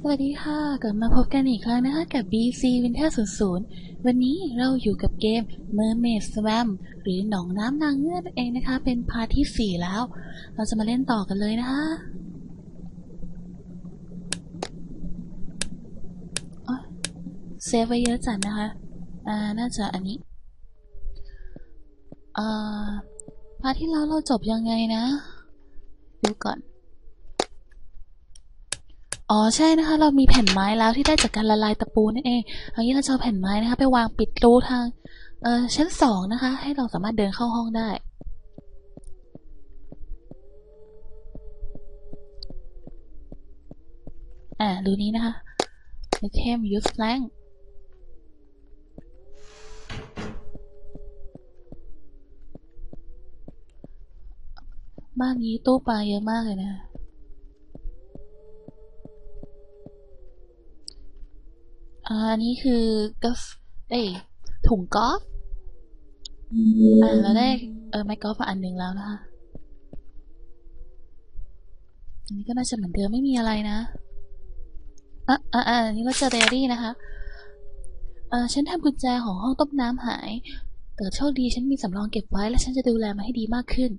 สวัสดีค่ะ กลับมาพบกันอีกครั้งนะคะ กับ BC Winter 00 วันนี้เราอยู่กับเกม Mermaid Swam หรือหนองน้ำนางเงือกเองนะคะ เป็นพาร์ทที่ 4 แล้ว เราจะมาเล่นต่อกันเลยนะคะอ๊ะเซฟไว้เยอะจัดนะคะ อ่า น่าจะอันนี้อ่าพาร์ทที่แล้วเราจบยังไงนะ ดูก่อน อ๋อใช่นะคะ เรามีแผ่นไม้แล้วที่ได้จากการละลายตะปูนั่นเองอันนี้เราจะเอาแผ่นไม้นะคะ ไปวางปิดรูทางเอ่อชั้นสองนะคะ ให้เราสามารถเดินเข้าห้องได้อ่าดูนี้นะคะไอเทม use flank บ้านนี้ตู้ปลาเยอะมากเลยนะ อันนี้คือกอฟเอ้ถุงกอล์ฟอ่าเราได้เออไม้กอล์ฟมาอันหนึ่งแล้วนะคะอันนี้ก็น่าจะเหมือนเดิมไม่มีอะไรนะอะอะอะนนี้เราเจอไดอรี่นะคะเออฉันทำกุญแจของห้องต้มน้ำหาย แต่โชคดีฉันมีสำรองเก็บไว้ และฉันจะดูแลมันให้ดีมากขึ้น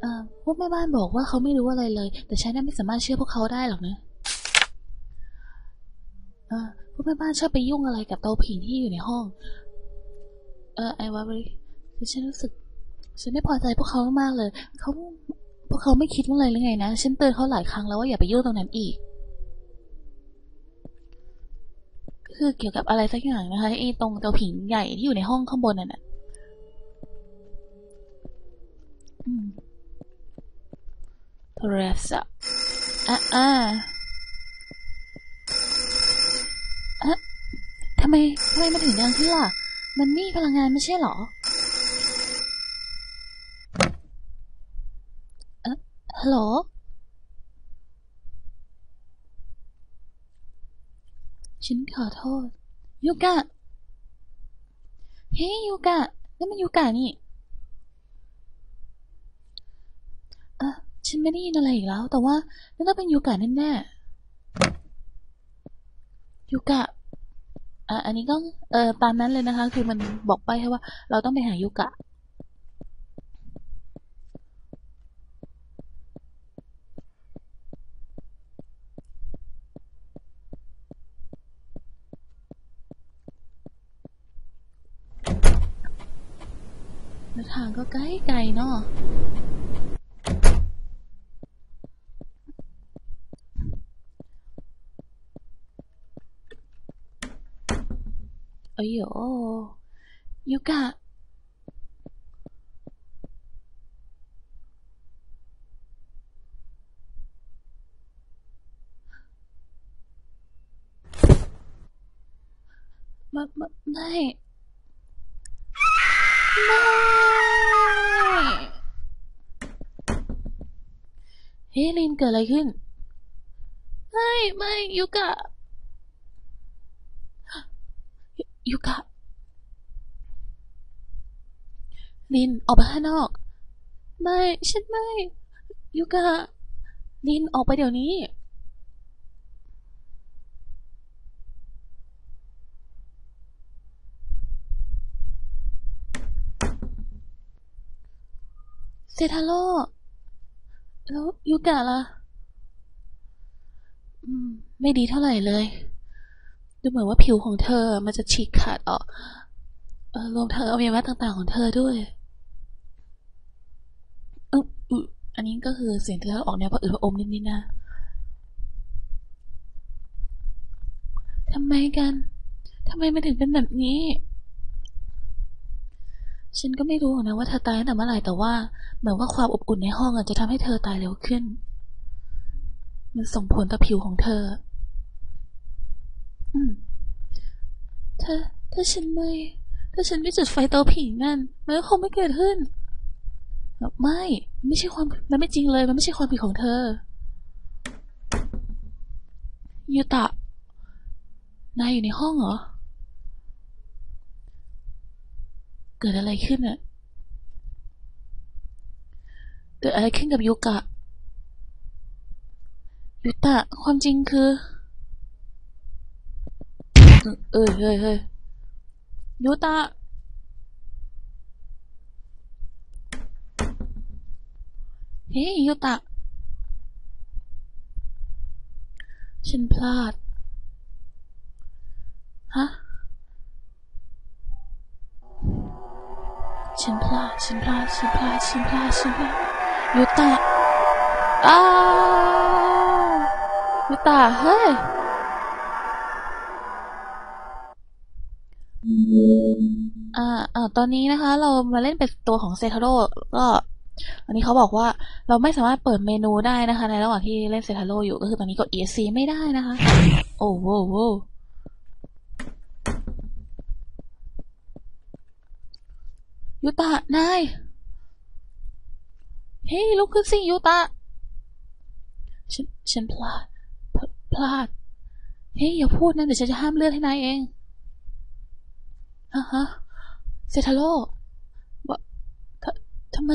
เออพวกแม่บ้านบอกว่าเขาไม่รู้อะไรเลย แต่ฉันไม่สามารถเชื่อพวกเขาได้หรอกนะเออ วกแม่บ้านชอบไปยุ่งอะไรกับเตาผิงที่อยู่ในห้อง เออไอวาบริคือฉันรู้สึก ฉันไม่พอใจพวกเขามากเลย เขาพวกเขาไม่คิดว่าเลยหรือไงนะ ฉันเตือนเขาหลายครั้งแล้วว่าอย่าไปยุ่งตรงนั้นอีก คือเกี่ยวกับอะไรสักอย่างนะคะไอ้ตรงเตาผิงใหญ่ที่อยู่ในห้องข้างบนนั่นน่ะอืมโทรศัพท์อะอะอะทำ ไมทำไมมันถึงดังขึ้นล่ะ มันมีพลังงานไม่ใช่เหรอ เอะฮัลโหลฉันขอโทษ ยูกะ เฮ้ยยูกะนั่นมันยูกะนี่ เออฉันไม่ได้ยินอะไรอีกแล้ว แต่ว่านั่นต้องเป็นยูกะแน่ๆยูกะ อะอันนี้ก็เออตามนั้นเลยนะคะ คือมันบอกไปแค่ว่า เราต้องไปหายูกะ ทางก็ใกลไกลเนาะ เอ้ยโยยูกะไม่ไม่ไม่ไมเฮ้ยลินเกิดอะไรขึ้น ไม่ ไม่ยูกะ ยูกะ ลินออกไปข้างนอก ไม่ฉันไม่ยูกะ ลินออกไปเดี๋ยวนี้ เซทาโร่แล้วยูกะล่ะ อืม ไม่ดีเท่าไหร่เลย ดูเหมือนว่าผิวของเธอมันจะฉีกขาดออกรวมทั้งอวัยวะต่างๆของเธอด้วยอืออันนี้ก็คือเสียงเธอออกแนวผะอืดผะอมนิดๆนะทำไมกันทำไมมันถึงเป็นแบบนี้ ฉันก็ไม่รู้นะว่าเธอตายตั้งแต่เมื่อไหร่แต่ว่าเหมือนว่าความอบอุ่นในห้องอะจะทำให้เธอตายเร็วขึ้น มันส่งผลต่อผิวของเธอ อืมถ้าถ้าฉันไม่ ถ้าฉันไม่จุดไฟเตาผิงนั่น มันก็คงไม่เกิดขึ้น ไม่ไม่ใช่ความมันไม่จริงเลย มันไม่ใช่ความผิดของเธอยูตะ นายอยู่ในห้องเหรอ เกิดอะไรขึ้นอะเกิดอะไรขึ้นกับยูกะยูตะ ความจริงคือ เอ้ยเฮ้ยเฮ้ยยูตะเฮ้ยยูตะฉันพลาด ฮะ ฉันพลาด ฉันพลาด ฉันพลาด ฉันพลาด ฉันพลาดยูตะอ้าวยูตะเฮ้ย เอ่อตอนนี้นะคะ เรามาเล่นเป็นตัวของเซทาโร่ก็อันนี้เขาบอกว่าเราไม่สามารถเปิดเมนูได้นะคะ ในระหว่างที่เล่นเซทาโร่อยู่ก็คือตอนนี้กด ESC ไม่ได้นะคะ โอ้โหโวยูตะนายเฮ้ยลุกขึ้นสิยูตะฉันฉันพลาดพลพลาดเฮ้ยอย่าพูดนะเดี๋ยวฉันจะห้ามเลือดให้นายเองฮะฮะ เซทาโร่วะททำไม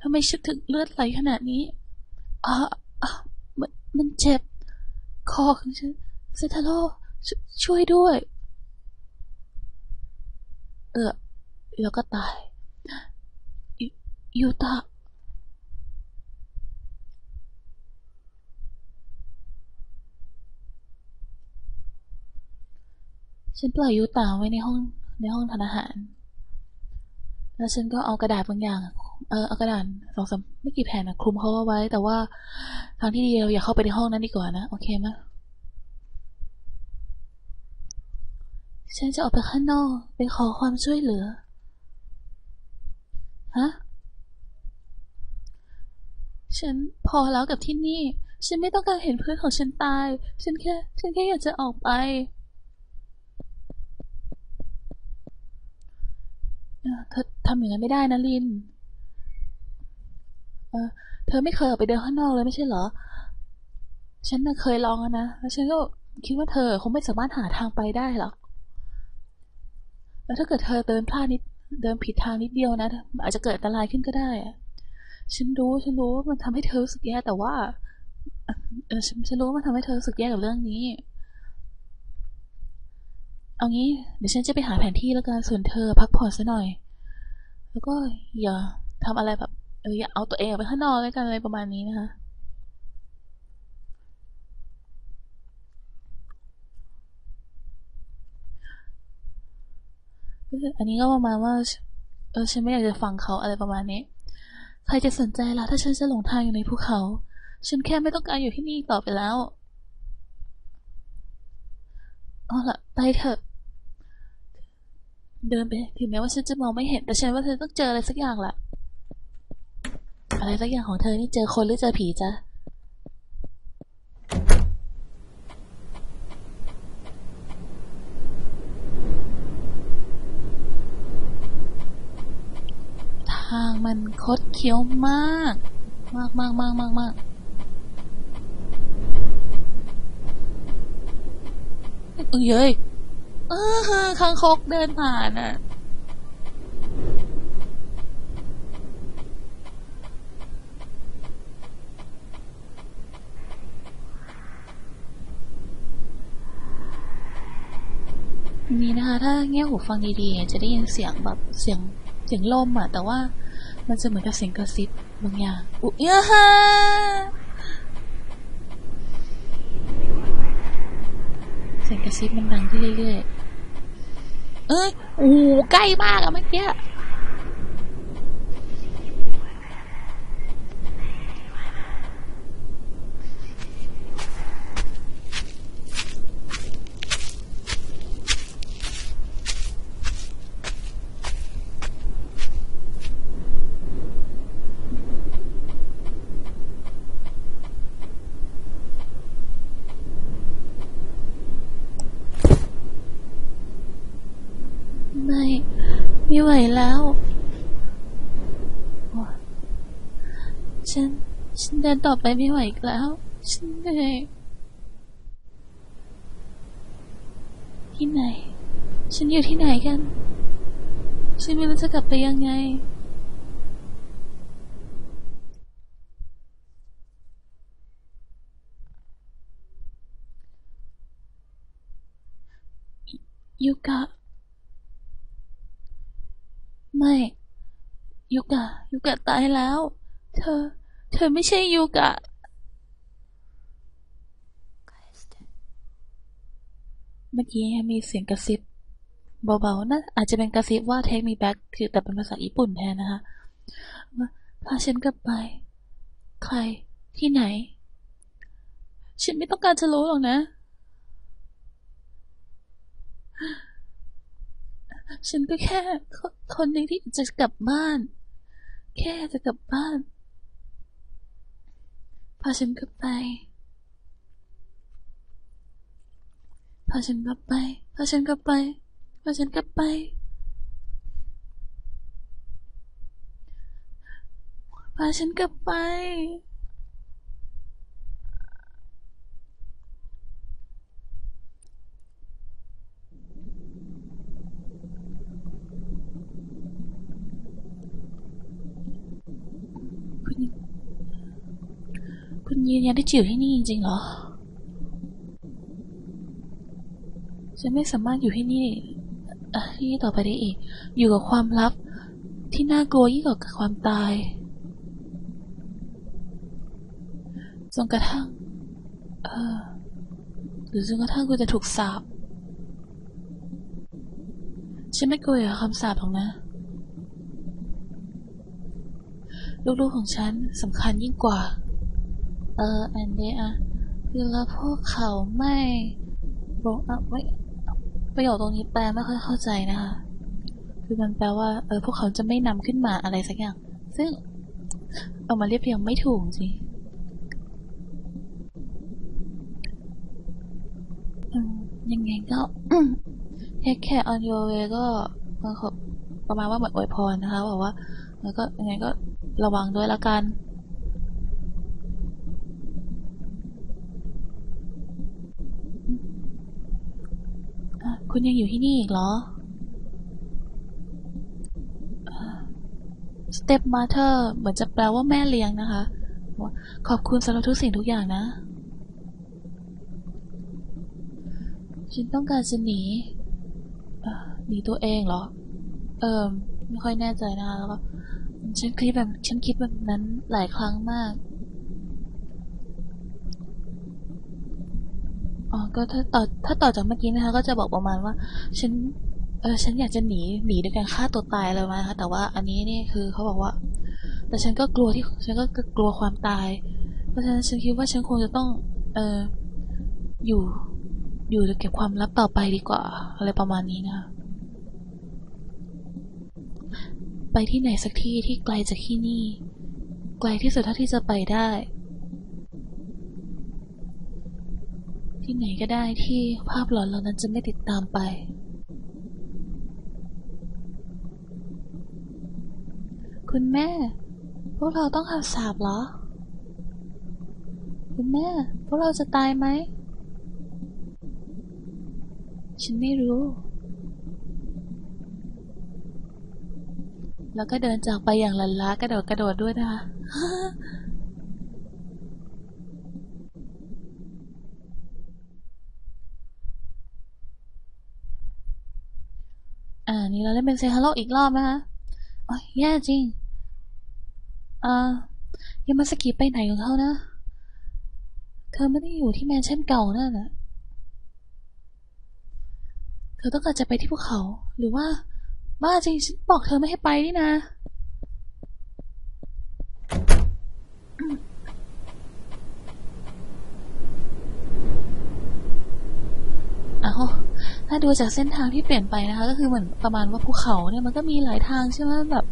ทำไมฉันถึงเลือดไหลขนาดนี้อ่าอ่ามันมันเจ็บ คอของฉันเซทาโร่ช่วยด้วย เออแล้วก็ตายยยูตะฉันปล่อยยูตะไว้ในห้องในห้องทานอาหาร แล้วฉันก็เอากระดาษบางอย่างเออเอากระดาษสองสามไม่กี่แผ่นนะคลุมเขาเอาไว้ แต่ว่าทางที่ดีเราอย่าเข้าไปในห้องนั้นดีกว่านะ โอเคไหมฉันจะออกไปข้างนอกไปขอความช่วยเหลือ ฮะ ฉันพอแล้วกับที่นี่ ฉันไม่ต้องการเห็นเพื่อนของฉันตาย ฉันแค่ ฉันแค่อยากจะออกไป เธอทำอย่างนั้นไม่ได้นะลิน เออ เธอไม่เคยออกไปเดินข้างนอกเลยไม่ใช่เหรอ ฉันน่ะเคยลองนะ แล้วฉันก็คิดว่าเธอคงไม่สามารถหาทางไปได้หรอก แล้วถ้าเกิดเธอเดินพลาดนิด เดินผิดทางนิดเดียวนะอาจจะเกิดอันตรายขึ้นก็ได้อะฉันรู้ ฉันรู้ว่ามันทำให้เธอรู้สึกแย่ แต่ว่า เออฉันฉันรู้ว่ามันทำให้เธอรู้สึกแย่กับเรื่องนี้ เอางี้ เดี๋ยวฉันจะไปหาแผนที่แล้วกัน ส่วนเธอพักผ่อนซะหน่อย แล้วก็อย่าทำอะไรแบบเอออย่าเอาตัวเองออกไปข้างนอกแล้วกันอะไรประมาณนี้นะคะอันนี้ก็ประมาณว่า เออ ฉันไม่อยากจะฟังเขาอะไรประมาณนี้ ใครจะสนใจล่ะ ถ้าฉันจะหลงทางอยู่ในภูเขา ฉันแค่ไม่ต้องการอยู่ที่นี่ต่อไปแล้ว เอาล่ะ ไปเถอะ เดินไปถึงแม้ว่าฉันจะมองไม่เห็น แต่ฉันว่าเธอต้องเจออะไรสักอย่างล่ะอะไรสักอย่างของเธอนี่เจอคนหรือเจอผีจ๊ะทางมันคดเคี้ยวมาก มากมากมากมากมากเอ้ย เออคางคกเดินผ่านอะ นี่นะคะ ถ้าเงี่ยหูฟังดีๆ จะได้ยินเสียงแบบเสียงเสียงลมอะ แต่ว่ามันจะเหมือนกับเสียงกระซิบบางอย่าง อุ๊ยอะฮะเสียงกระซิบมันดังขึ้นเรื่อยๆ เอ้ยโอ้โหใกล้มากอะเมื่อกี้ ไม่ ไม่ไหวแล้ว ฉัน ฉันเดินต่อไปไม่ไหวอีกแล้ว ฉันเหนื่อยที่ไหน ฉันอยู่ที่ไหนกัน ฉันไม่รู้จะกลับไปยังไงยูกะ ไม่ยูกะยูกะตายแล้ว เธอ เธอไม่ใช่ยูกะเมื่อกี้มีเสียงกระซิบเบาๆนะอาจจะเป็นกระซิบว่า take me back คือแต่เป็นภาษาญี่ปุ่นแทนนะคะว่าพาฉันกลับไป ใครที่ไหน ฉันไม่ต้องการจะรู้หรอกนะ ฉันก็แค่คนหนึ่งที่จะกลับบ้าน แค่จะกลับบ้านพาฉันกลับไปพาฉันกลับไปพาฉันกลับไปพาฉันกลับไปพาฉันกลับไป คุณ คุณ ยืนยันที่จะอยู่ที่นี่จริงๆเหรอ ฉันไม่สามารถอยู่ที่นี่ที่นี่ต่อไปได้อีก อยู่กับความลับ ที่น่ากลัวยิ่งกว่าความตาย จนกระทั่ง เออ หรือจนกระทั่งกูจะถูกสาปฉันไม่กลัวกับคำสาปหรอกนะ ลูกๆของฉันสำคัญยิ่งกว่า เอออันเดอะคือแล้วพวกเขาไม่บอกอะไม่ประโยคตรงนี้แปลไม่ค่อยเข้าใจนะคะคือมันแปลว่าเออพวกเขาจะไม่นำขึ้นมาอะไรสักอย่าง ซึ่งเอามาเรียบเรียงไม่ถูกจริงยังไงก็ take care on your way ก็มันขอประมาณว่าเหมือนอวยพรนะคะบอกว่าแล้วก็ยังไงก็ระวังด้วยละกัน อะ คุณยังอยู่ที่นี่อีกเหรอ Step Mother เหมือนจะแปลว่าแม่เลี้ยงนะคะ ขอบคุณสำหรับทุกสิ่งทุกอย่างนะ ฉันต้องการจะหนีหนีตัวเองเหรอ เออไม่ค่อยแน่ใจนะคะแล้วก็ฉันคิดแบบ ฉันคิดแบบนั้นหลายครั้งมาก อ๋อก็ถ้าต่อถ้าต่อจากเมื่อกี้นะคะ ก็จะบอกประมาณว่า ฉัน เออฉันอยากจะหนีหนีด้วยการฆ่าตัวตายเลยนะคะแต่ว่าอันนี้นี่คือเขาบอกว่า แต่ฉันก็กลัวที่ฉันก็กลัวความตาย เพราะฉะนั้นฉันคิดว่าฉันคงจะต้อง เอออยู่ อยู่เก็บความลับต่อไปดีกว่า อะไรประมาณนี้นะคะไปที่ไหนสักที่ที่ไกลจากที่นี่ ไกลที่สุดเท่าที่จะไปได้ ที่ไหนก็ได้ที่ภาพหลอนเหล่านั้นจะไม่ติดตามไปคุณแม่ พวกเราต้องหักสาบเหรอ คุณแม่ พวกเราจะตายไหม ฉันไม่รู้ แล้วก็เดินจากไปอย่างลันล้ากระโดดกระโดดด้วยนะคะ อ่า นี่เราเล่นเป็นเซฮัลโลอีกรอบนะคะ โอ้ยแย่จริง อ่ายามาสกิไปไหนของเขานะ เธอไม่ได้อยู่ที่แมนชั่นเก่านั่นน่ะเธอต้องการจะไปที่ภูเขา หรือว่า บ้าจริง ฉันบอกเธอไม่ให้ไปนี่นะ อ้าวถ้า ดูจากเส้นทางที่เปลี่ยนไปนะคะ ก็คือเหมือนประมาณว่าภูเขาเนี่ยมันก็มีหลายทางใช่ไหมแบบ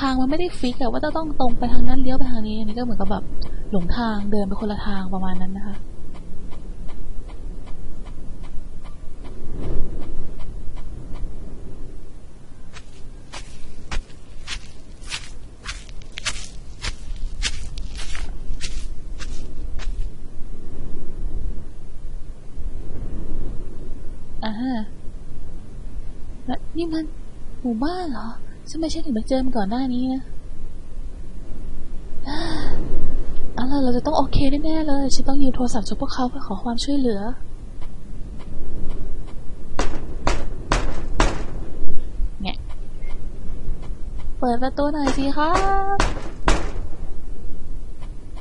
ทางมันไม่ได้ฟิกอะว่าจะต้องตรงไปทางนั้นเลี้ยวไปทางนี้อันนี้ก็เหมือนกับแบบหลงทางเดินไปคนละทางประมาณนั้นนะคะ นี่มันหมู่บ้านเหรอทำไมฉันถึงมาเจอมันก่อนหน้านี้นะเอาล่ะเราจะต้องโอเคแน่เลย ฉันต้องยืมโทรศัพท์จากพวกเขาเพื่อขอความช่วยเหลือ แงเปิดประตูหน่อยสิครับ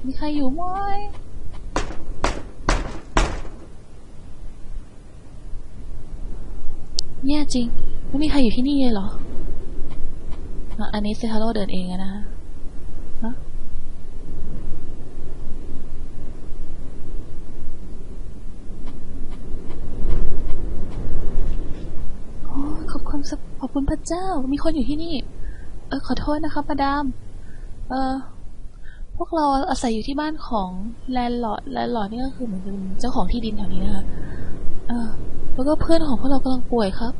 มีใครอยู่มั้ยแย่จริง ไม่มีใครอยู่ที่นี่เลยเหรอ อันนี้เซฮาโร่เดินเองนะฮะโอ้ขอบคุณขอบคุณพระเจ้า มีคนอยู่ที่นี่ เออขอโทษนะครับมาดาม เออพวกเราอาศัยอยู่ที่บ้านของแลนด์ลอร์ดแลนด์ลอร์ดนี่ก็คือเหมือนเป็นเจ้าของที่ดินแถวนี้นะคะ เออ แล้วก็เพื่อนของพวกเรากำลังป่วยครับ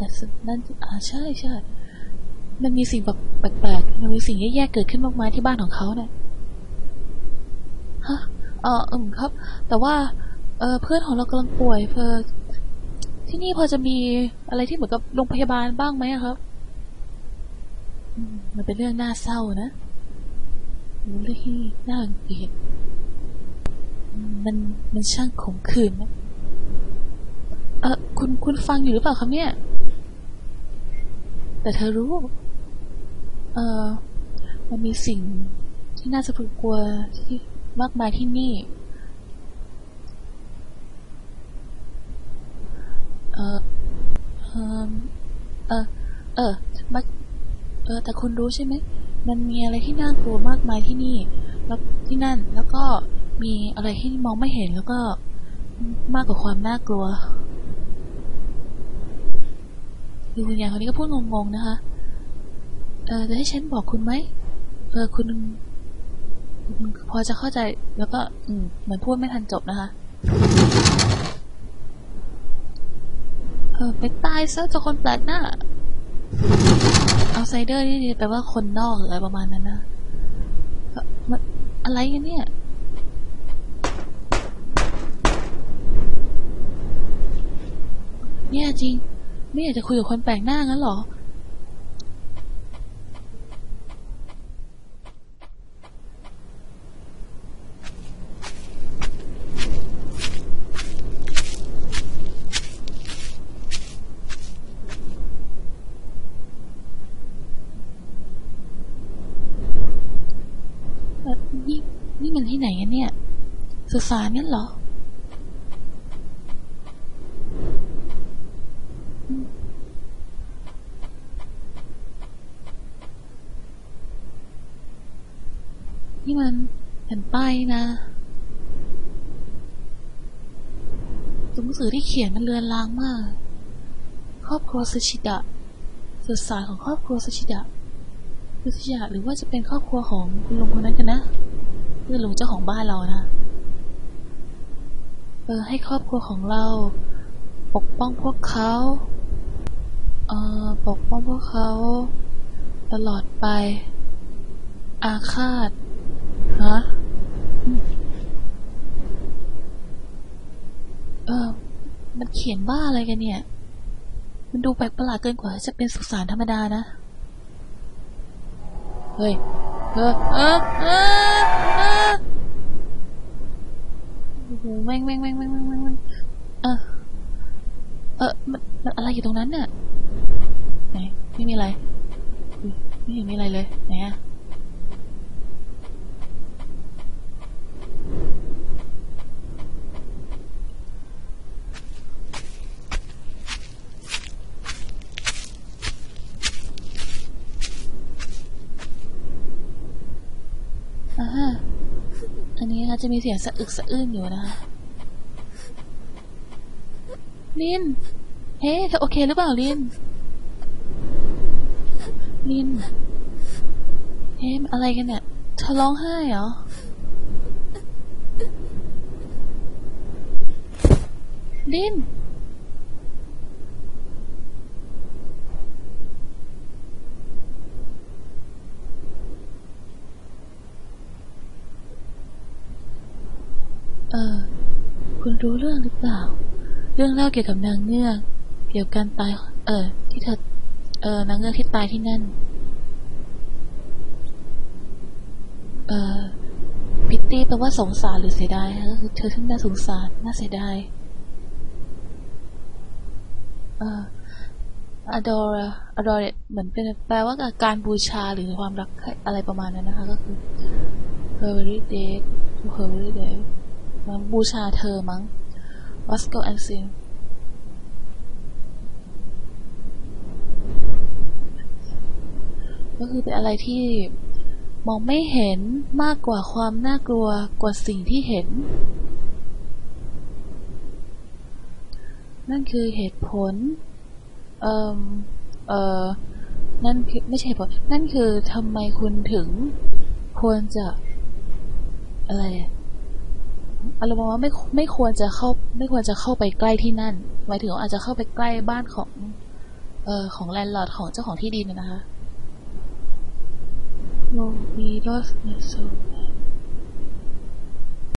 แต่สุดนั่นอ่าใช่ใช่มันมีสิ่งแบบแปลกๆมันมีสิ่งแย่ๆเกิดขึ้นมากมายที่บ้านของเขาเนี่ยฮะเอออืมครับ แต่ว่า เออเพื่อนของเรากำลังป่วยเพอที่นี่พอจะมีอะไรที่เหมือนกับโรงพยาบาลบ้างไหมครับมันเป็นเรื่องน่าเศร้านะเป็นเรื่องที่น่ารังเกียจอืมมันมันช่างขมขื่นนะเออคุณคุณฟังอยู่หรือเปล่าครับเนี่ย แต่เธอรู้ เออมันมีสิ่งที่น่าสะพรึงกลัวที่มากมายที่นี่ เออเออเออเออมาเออ แต่คุณรู้ใช่ไหม มันมีอะไรที่น่ากลัวมากมายที่นี่ แล้วที่นั่น แล้วก็มีอะไรที่มองไม่เห็น แล้วก็มากกว่าความน่ากลัว คือคุณยายคนนี้ก็พูดงงๆนะคะ เออจะให้ฉันบอกคุณไหม เออคุณ พอจะเข้าใจแล้วก็ อืมเหมือนพูดไม่ทันจบนะคะ เออไปตายซะเจ้าคนแปลกหน้าเอาไซเดอร์นี่แปลว่าคนนอกหรืออะไรประมาณนั้นนะมันอะไรกันเนี่ยเนี่ยจริง ไม่อยากจะคุยกับคนแปลกหน้างั้นหรอ นี่นี่มันที่ไหนกันเนี่ย สุสานนั่นเหรอมนี่มันแผ่นป้ายนะตัวหนัง สือที่เขียนมันเลือนลางมาก ครอบครัวสุชิดะสุสานของครอบครัวสุชิดะคือขยะหรือว่าจะเป็นครอบครัวของคุณลุงคนนั้นกันนะคือลุงเจ้าของบ้านเรานะเออให้ครอบครัวของเรา ปกป้องพวกเขาเออปกป้องพวกเขา ตลอดไป อาฆาตฮะอืมเออ มันเขียนบ้าอะไรกันเนี่ย มันดูแปลกประหลาดเกินกว่าจะเป็นสุสานธรรมดานะ เฮ้ย เออเออเออเออโอ้โหแม่งแม่งแม่งแม่งแม่งแม่งเออ เออมันมันอะไรอยู่ตรงนั้นน่ะ ไหน ไม่มีอะไร ไม่เห็นมีอะไรเลย ไหนอะอ่าฮะอันนี้นะคะ จะมีเสียงสะอึกสะอื้นอยู่นะคะลิน เฮ้เธอโอเคหรือเปล่าลิน ลิน เฮ้อะไรกันเนี่ย เธอร้องไห้เหรอ ลิน เออ คุณรู้เรื่องหรือเปล่า เรื่องเล่าเกี่ยวกับนางเงือกเกี่ยวกับการตาย เออ ที่เธอ เออนางเงือกที่ตายที่นั่น เออพิตตี้แปลว่าสงสารหรือเสียดายฮะก็คือเธอทั้งน่าสงสารน่าเสียดาย เอออ adore adore เหมือนเป็นแปลว่าการบูชาหรือความรักอะไรประมาณนั้นนะคะ ก็คือ her very day her very day มันบูชาเธอมั้ง Vasco and Sim ก็คือเป็นอะไรที่มองไม่เห็นมากกว่าความน่ากลัวกว่าสิ่งที่เห็น นั่นคือเหตุผล เอ่อ เอ่อ นั่นคือไม่ใช่เหตุผล นั่นคือทำไมคุณถึงควรจะอะไร อารมณ์ว่าไม่ไม่ควรจะเข้า ไม่ควรจะเข้าไปใกล้ที่นั่น หมายถึงาอาจจะเข้าไปใกล้บ้านของ เอ่อของแลนด์ลอร์ดของเจ้าของที่ดินนะนะคะ No, we lost my soul.